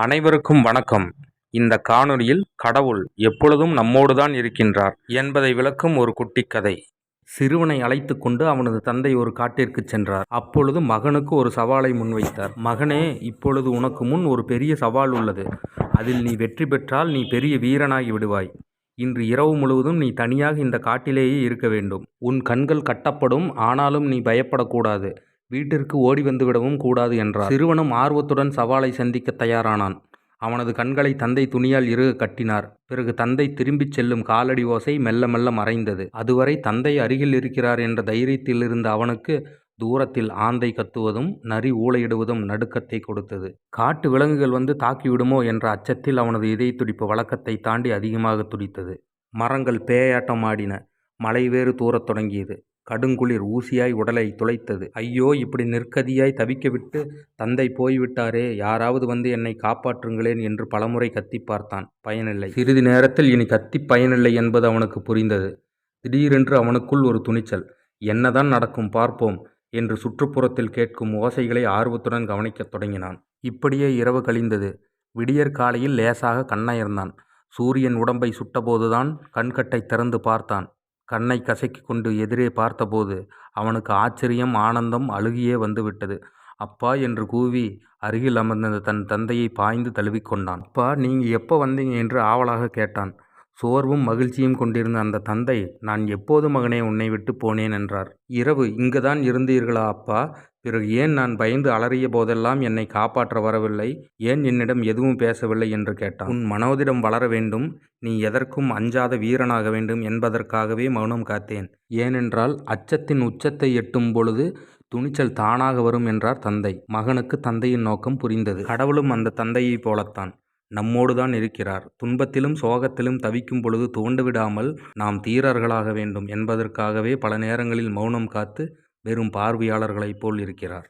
அனைவருக்கும் வணக்கம். இந்த காணொளியில் கடவுள் எப்பொழுதும் நம்மோடுதான் இருக்கின்றார் என்பதை விளக்கும் ஒரு குட்டிக் கதை. சிறுவனை அழைத்து கொண்டு அவனது தந்தை ஒரு காட்டிற்கு சென்றார். அப்பொழுது மகனுக்கு ஒரு சவாலை முன்வைத்தார். மகனே இப்பொழுது உனக்கு முன் ஒரு பெரிய சவால் உள்ளது. அதில் நீ வெற்றி பெற்றால் நீ பெரிய வீரனாகி விடுவாய். இன்று இரவு முழுவதும் நீ தனியாக இந்த காட்டிலேயே இருக்க வேண்டும். உன் கண்கள் கட்டப்படும் ஆனாலும் நீ பயப்படக்கூடாது. வீட்டிற்கு ஓடி வந்துவிடவும் கூடாது என்றார். சிறுவனும் ஆர்வத்துடன் சவாலை சந்திக்க தயாரானான். அவனது கண்களை தந்தை துணியால் இறுக கட்டினார். பிறகு தந்தை திரும்பிச் செல்லும் காலடி ஓசை மெல்ல மெல்ல மறைந்தது. அதுவரை தந்தை அருகில் இருக்கிறார் என்ற தைரியத்தில் இருந்த அவனுக்கு தூரத்தில் ஆந்தை கத்துவதும் நரி ஊளையிடுவதும் நடுக்கத்தை கொடுத்தது. காட்டு விலங்குகள் வந்து தாக்கிவிடுமோ என்ற அச்சத்தில் அவனது இதய துடிப்பு வழக்கத்தை தாண்டி அதிகமாக துடித்தது. மரங்கள் பேயாட்டம் ஆடின மலை வேறு தூரத் தொடங்கியது. கடுங்குளிர் ஊசியாய் உடலை துளைத்தது. ஐயோ இப்படி நிற்கதியாய் தவிக்க விட்டு தந்தை போய்விட்டாரே யாராவது வந்து என்னை காப்பாற்றுங்களேன் என்று பலமுறை கத்தி பார்த்தான். பயனில்லை. சிறிது நேரத்தில் இனி கத்தி பயனில்லை என்பது அவனுக்கு புரிந்தது. திடீரென்று அவனுக்குள் ஒரு துணிச்சல். என்னதான் நடக்கும் பார்ப்போம் என்று சுற்றுப்புறத்தில் கேட்கும் ஓசைகளை ஆர்வத்துடன் கவனிக்கத் தொடங்கினான். இப்படியே இரவு கழிந்தது. விடியற் காலையில் லேசாக கண்ணயர்ந்தான். சூரியன் உடம்பை சுட்டபோதுதான் கண்கட்டை திறந்து பார்த்தான். கண்ணை கசக்கி கொண்டு எதிரே பார்த்தபோது அவனுக்கு ஆச்சரியம் ஆனந்தம் அழுகியே வந்துவிட்டது. அப்பா என்று கூவி அருகில் அமர்ந்த தன் தந்தையை பாய்ந்து தழுவிக்கொண்டான். அப்பா நீங்கள் எப்போ வந்தீங்க? என்று ஆவலாக கேட்டான். சோர்வும் மகிழ்ச்சியும் கொண்டிருந்த அந்த தந்தை நான் எப்போது மகனே உன்னை விட்டு போனேன்? என்றார். இரவு இங்குதான் இருந்தீர்களா அப்பா? பிறகு ஏன் நான் பயந்து அலறிய போதெல்லாம் என்னை காப்பாற்ற வரவில்லை? ஏன் என்னிடம் எதுவும் பேசவில்லை? என்று கேட்டான். உன் மனோதிடம் வளர வேண்டும். நீ எதற்கும் அஞ்சாத வீரனாக வேண்டும் என்பதற்காகவே மௌனம் காத்தேன். ஏனென்றால் அச்சத்தின் உச்சத்தை எட்டும் பொழுது துணிச்சல் தானாக வரும் என்றார் தந்தை. மகனுக்கு தந்தையின் நோக்கம் புரிந்தது. கடவுளும் அந்த தந்தையைப் போலத்தான். நம்மோடுதான் இருக்கிறார். துன்பத்திலும் சோகத்திலும் தவிக்கும் பொழுது துவண்டுவிடாமல் நாம் தீரர்களாக வேண்டும் என்பதற்காகவே பல நேரங்களில் மௌனம் காத்து வெறும் பார்வையாளர்களைப் போல் இருக்கிறார்.